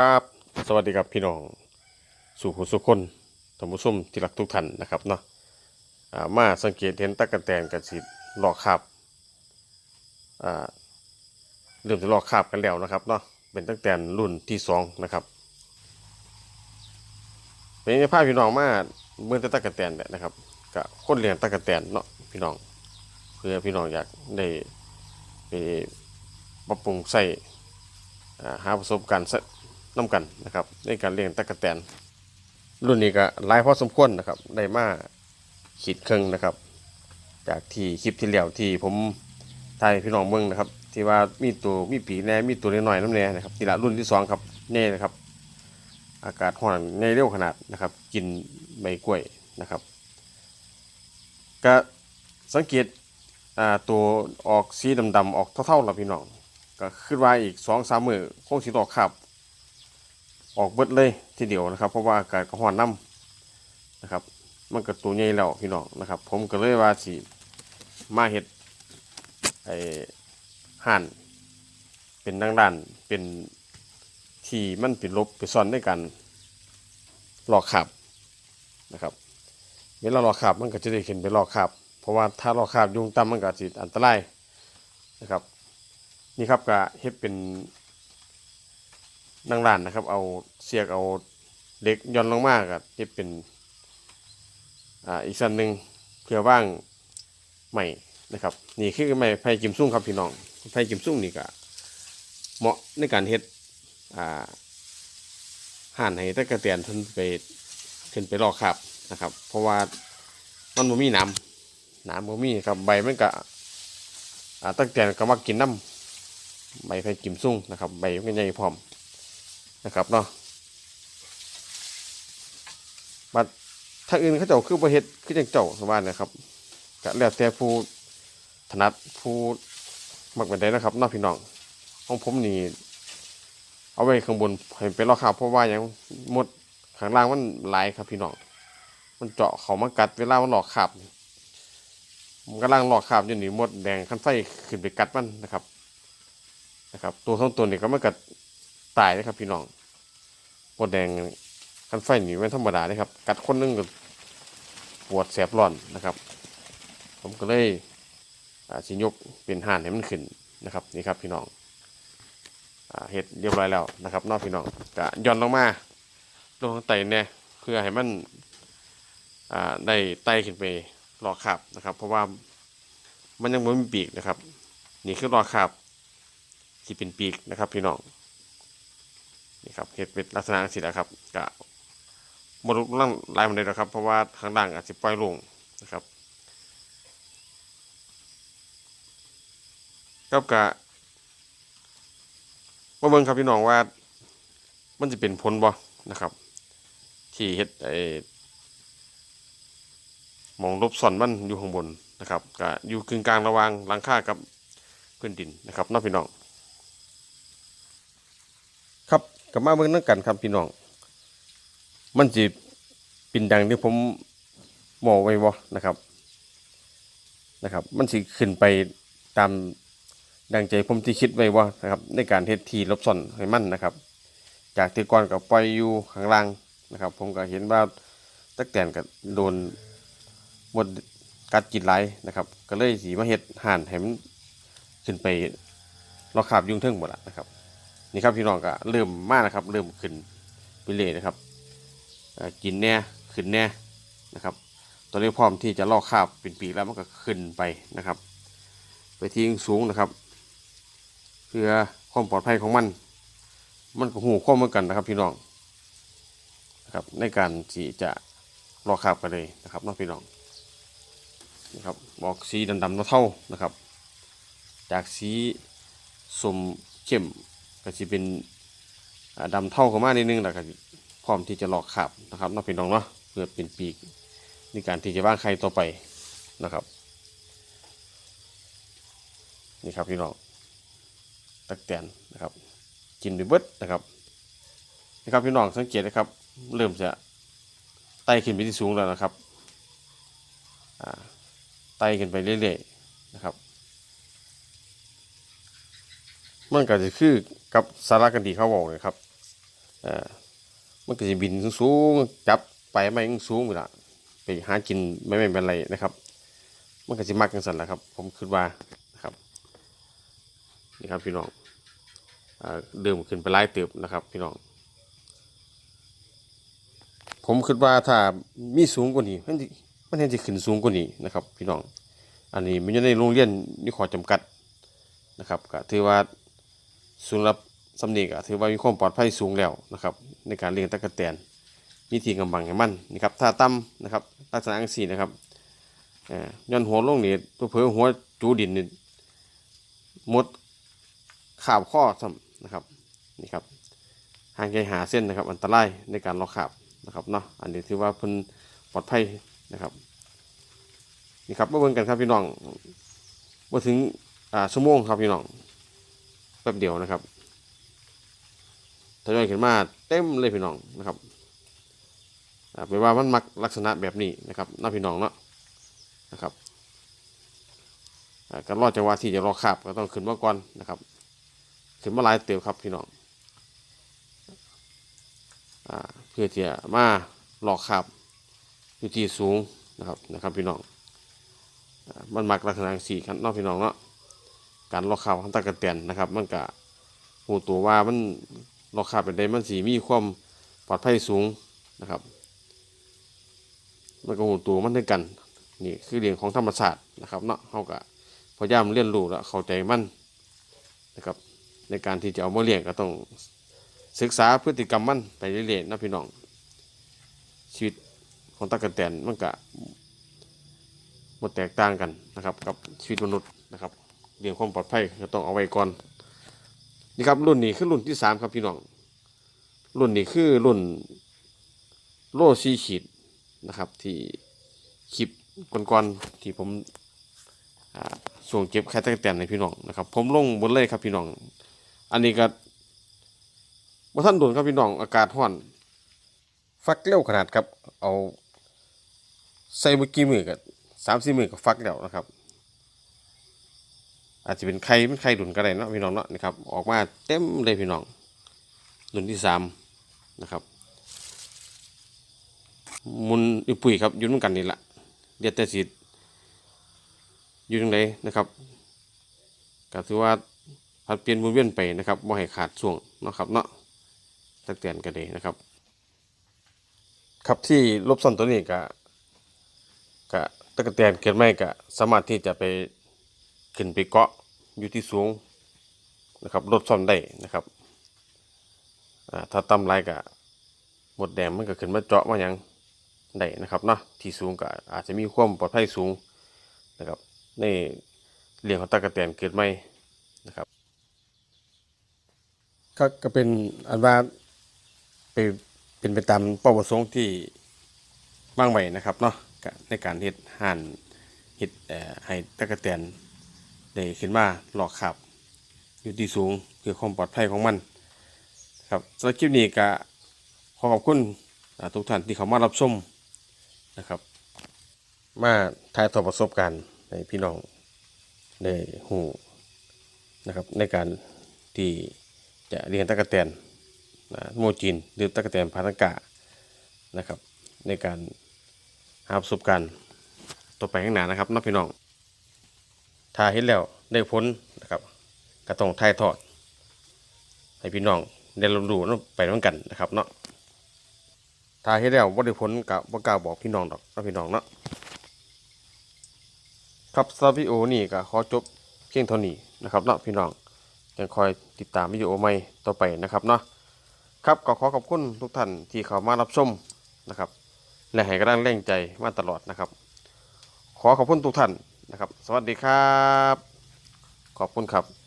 ครับ สวัสดีครับพี่น้อง สู่ผู้สุคนท่านผู้ชมที่รักทุกท่านนะครับเนาะมาสังเกตเห็นตะกะแตนกับสิหลอกคาบอ่าเริ่มจะหลอกคาบกันแล้วนะครับเนาะเป็นตะกะแตนรุ่นที่สองนะครับเป็นภาพพี่น้องมาเมื่อต่ตะกะแตนเนี่ยนะครับกับคนเลี้ยงตะกะแตนเนาะพี่น้องเพื่อพี่น้องอยากได้ไปปรับปรุงใส่หาประสบการณ์สะ น้ำกันนะครับ ในการเลี้ยงตะกะแตน รุ่นนี้ก็หลายพอสมควรนะครับได้มาขีดเครื่องนะครับ จากที่คลิปที่แล้วที่ผมถ่ายพี่น้องเมืองนะครับ ที่ว่ามีตัวมีปีแน่มีตัวน้อยๆน้ำแน่นะครับทีละรุ่นที่สองครับเน่นะครับ อากาศร้อนในเร็วขนาดนะครับ กินใบกล้วยนะครับ ก็สังเกตตัวออกสีดำๆออกเท่าๆแล้วพี่น้อง ก็ขึ้นว่าอีกสองสามมือคงสิตอกขับ ออกเบิดเลยทีเดียวนะครับ เพราะว่าอากาศก็ร้อนน้ำนะครับ มันก็ตัวใหญ่แล้วพี่น้องนะครับ ผมก็เลยว่าสิมาเฮ็ดไอ้ห่านเป็นดังด้านเป็นที่มันเป็นลบไปซ่อนในกันหลอกขับนะครับเวลาหลอกขับมันก็จะได้เห็นไปหลอกขับ เพราะว่าถ้าหลอกขับยุงต่ำมันก็สิอันตรายนะครับ นี่ครับก็เฮ็ดเป็น นางร้านนะครับ เอาเสียกเอาเหล็กย่อนลงมาก็เฮ็ดเป็นอ่าอีกส่วนหนึ่งเพื่อว่างใหม่นะครับ นี่คือไม้ไผ่กิมซุ่งครับพี่น้องไผ่กิมซุ่งนี่ก็เหมาะในการเฮ็ดอ่าห่านให้ตะกะเตียนเพิ่นไปขึ้นไปลอกคราบนะครับ เพราะว่ามันบ่มีน้ำน้ำบ่มีครับใบมันก็อ่าตะกะเตียนก็มากินน้ำใบไผ่กิมซุ่งนะครับ ใบมันใหญ่พร้อม นะครับเนาะบัดถ้าอื่นเขาเจ้าคือประเฮ็ดคือจังเจ้าสบายนะครับก็แล้วแต่ผู้ถนัดผู้มักเป็นได้นะครับนอกพี่น้องของผมนี่เอาไว้ข้างบนให้เป็นราคาเพราะว่าหยังหมดข้างล่างมันหลายครับพี่น้องมันเจาะเขามากัดเวลามันหลอกขาบมันกำลังหลอกขาบอยู่นี่หมดแดงขั้นไฟขึ้นไปกัดมันนะครับนะครับ ตัวทั้งตัวนี่ก็ไม่กัด ตายนะครับ พี่น้องปวดแดงคันไฟนี่ไม่ธรรมดาเลยครับ กัดคนนึงก็ปวดแสบร้อนนะครับ ผมก็เลยอ่าสิยกเป็นห่านให้มันขึ้นนะครับนี่ครับพี่น้องอเห็ดเรียบร้อยแล้วนะครับนอกพี่น้องก็ย่อนลงมาลงข้างใต้เนี่ยเพื่อให้มันได้ไตขึ้นไปรอขับนะครับ เพราะว่ามันยังไม่มีปีกนะครับ นี่คือรอขับที่เป็นปีกนะครับ พี่น้อง นี่ครับเห็ดเป็นลักษณะสินะครับกะบรุล่างลายมันเลยนะครับ เพราะว่าข้างล่างอาจจะปล่อยลงนะครับกับกะว่าเบิ่งครับพี่น้องว่ามันจะเป็นผลบ่นะครับ ที่เห็ดไอ้มองลบซ่อนมันอยู่ข้างบนนะครับกะอยู่กึ่งกลางระหว่างหลังคากับพื้นดินนะครับน้องพี่น้อง ครับ กลับมาเบิ่งนักกันครับพี่น้อง มันจะเป็นดังที่ผมมองไว้บ่นะครับ นะครับ มันสิขึ้นไปตามดังใจผมที่คิดไว้ว่านะครับ ในการเฮ็ดทีลบซ่อนให้มันนะครับ จากที่ก่อนกับปล่อยอยู่ข้างล่างนะครับ ผมก็เห็นว่าตักแตนก็โดนหมดกัดกินไหลนะครับ ก็เลยสีมาเฮ็ดห่านให้มันขึ้นไปรอขาบยุ่งเทิงหมดละนะครับ นี่ครับพี่น้องก็เริ่มมากนะครับ เริ่มขึ้นไปเลยนะครับกินแน่ขึ้นแน่นะครับตอนนี้พร้อมที่จะลอกคาบเป็นปีกแล้วมันก็ขึ้นไปนะครับ ไปทิ้งสูงนะครับ เพื่อความปลอดภัยของมัน มันก็หูข้อมือกันนะครับ พี่น้องนะครับในการที่จะลอกคาบกันเลยนะครับน้องพี่น้องนะครับบอกสีดำๆเท่าๆนะครับ จากสีสมเข้ม ก็จะเป็นอ่าดำเท่าเข้ามานิดนึงแล้วก็พร้อมที่จะหลอกขาบนะครับน้องพี่น้องเนาะเพื่อเป็นปีกในการที่จะว่างไข่ต่อไปนะครับนี่ครับพี่น้องตักแตนนะครับกินไปเบิดนะครับนี่ครับพี่น้องสังเกตนะครับ เริ่มจะไต่ขึ้นไปที่สูงแล้วนะครับไต่ขึ้นไปเรื่อยๆนะครับ มันก็จะคือกับสาระกันดีเขาบอกเลยครับเอ่อมันก็สิบินสูงๆจับไปไม้สูงๆนี่ละไปหากินไม่ไม่เป็นไรนะครับ มันก็สิมักจังซั่นล่ะครับ ผมคิดว่านะครับนี่ครับพี่น้องอ่าเดิมขึ้นไปหลายเติบนะครับพี่น้องผมคิดว่าถ้ามีสูงกว่านี้มันมันจะขึ้นสูงกว่านี้นะครับ พี่น้อง อันนี้มันอยู่ในโรงเรียนมีข้อจำกัดนะครับก็ถือว่า สูงรับสำเนีกถือว่ามีความปลอดภัยสูงแล้วนะครับ ในการเลี้ยงตะกะแตนมีที่กำบังให้มันนี่ครับถ้าต่ำนะครับลักษณะอังสีนะครับย่อนหัวลงนี่ตัวเผือหัวจูดินนี่หมดขาบข้อซ้ำนะครับนี่ครับห่างไกลหาเส้นนะครับ อันตรายในการล็อกขาบนะครับเนาะอันนี้ถือว่าเพิ่นปลอดภัยนะครับนี่ครับมาเบิ่งกันครับพี่น้องมาถึงอ่าชั่วโมงครับพี่น้อง แป๊บเดียวนะครับทยอยขึ้นมาเต็มเลยพี่น้องนะครับแปลว่ามันมักลักษณะแบบนี้นะครับน้าพี่น้องเนาะนะครับการรอดจังหวะที่จะรอขับก็ต้องขึ้นมาก่อนนะครับ ขึ้นมาหลายเตียวครับพี่น้องอเพื่อที่จะมาหลอกขับอยู่ที่สูงนะครับนะครับพี่น้องอมันมักลักษณะสี่ครับเนอกพี่น้องเนาะ การลอกข่าวของตะกะเตียนนะครับ มันก็หูตัวว่ามันลอกข่าวเป็นได้มันสีมีความปลอดภัยสูงนะครับ มันก็หูตัวมันด้วยกันนี่คือเรื่องของธรรมศาสตร์นะครับเนาะเขาก็พยายามเรียนรู้และเข้าใจมันนะครับ ในการที่จะเอามาเลี้ยงก็ต้องศึกษาพฤติกรรมมันไปเรื่อยๆนะพี่น้องชีวิตของตะกะเตียนมันก็หมดแตกต่างกันนะครับ กับชีวิตมนุษย์นะครับ เรื่องความปลอดภัยก็ต้องเอาไว้ก่อนนี่ครับรุ่นนี้คือรุ่นที่สามครับพี่น้อง รุ่นนี้คือรุ่นโล่ซีขีดนะครับ ที่คลิปก่อนๆที่ผมอ่าส่งเก็บแค่ตกแตนในพี่น้องนะครับ ผมลงบนเลยครับพี่น้อง อันนี้ก็บ่ท่านโดนครับพี่น้องอากาศร้อน ฟักเร็วขนาดครับ เอาใส่เมื่อกี้มือกับสามสี่มือกับฟักแล้วนะครับ อาจจะเป็นไข่เป็นไข่ดุนก็ได้เนาะพี่น้องเนาะนะครับออกมาเต็มเลยพี่น้องรุ่นที่สามนะครับมุนอุปุ๋ยครับยุ่นกันนี่แหละเดียดแต่สีอยู่ตรงไหนนะครับก็ถือว่าผัดเปลี่ยนวนเวียนไปนะครับบ่ให้ขาดช่วงเนาะครับเนาะตักเตือนกันเลยนะครับ ครับที่ลบซ่อนตัวนี้ก็ก็ตะกะแตนเกิดไม่ก็สามารถที่จะไป ขึ้นไปเกาะอยู่ที่สูงนะครับลดซ่อนได้นะครับถ้าต่ำไรก็หมดแดงมันก็ขึ้นมาเจาะมาหยังได้นะครับเนาะที่สูงก็อาจจะมีความปลอดภัยสูงนะครับในเรื่องของตะกะแตนเกิดไม่นะครับก็ก็เป็นอันว่าไปเป็นไปตามเป้าประสงค์ที่บ้างไว้นะครับเนาะในการเฮ็ดห่านเฮ็ดให้ตะกะแตน ได้ขึ้นมาหลอกขับ อยู่ที่สูงเพื่อความปลอดภัยของมัน ครับสำหรับคลิปนี้ก็ขอขอบคุณทุกท่านที่เข้ามารับชมนะครับ มาถ่ายทอดประสบการณ์ในพี่น้องได้หูนะครับในการที่จะเรียนตะกะแตนนะโมจีนหรือตะกะแตนพาทังกานะครับ ในการหาประสบการณ์ต่อไปข้างหน้านะครับน้องพี่น้อง ถ้าเห็นแล้วได้ผลนะครับก็ต้องถ่ายทอด ให้พี่น้องได้รับรู้ไปด้วยกันนะครับเนาะถ้าเห็นแล้วว่าได้ผลกับว่ากล้าบอกพี่น้องดอกนาะพี่น้องเนาะครับสำหรับวิดีโอนี้ก็ขอจบเพียงเท่านี้นะครับเนาะพี่น้องยังคอยติดตามวิดีโอใหม่ต่อไปนะครับเนาะครับก็ขอขอบคุณทุกท่านที่เข้ามารับชมนะครับ และให้กำลังแรงใจมาตลอดนะครับ ขอขอบคุณทุกท่าน นะครับ สวัสดีครับ ขอบคุณครับ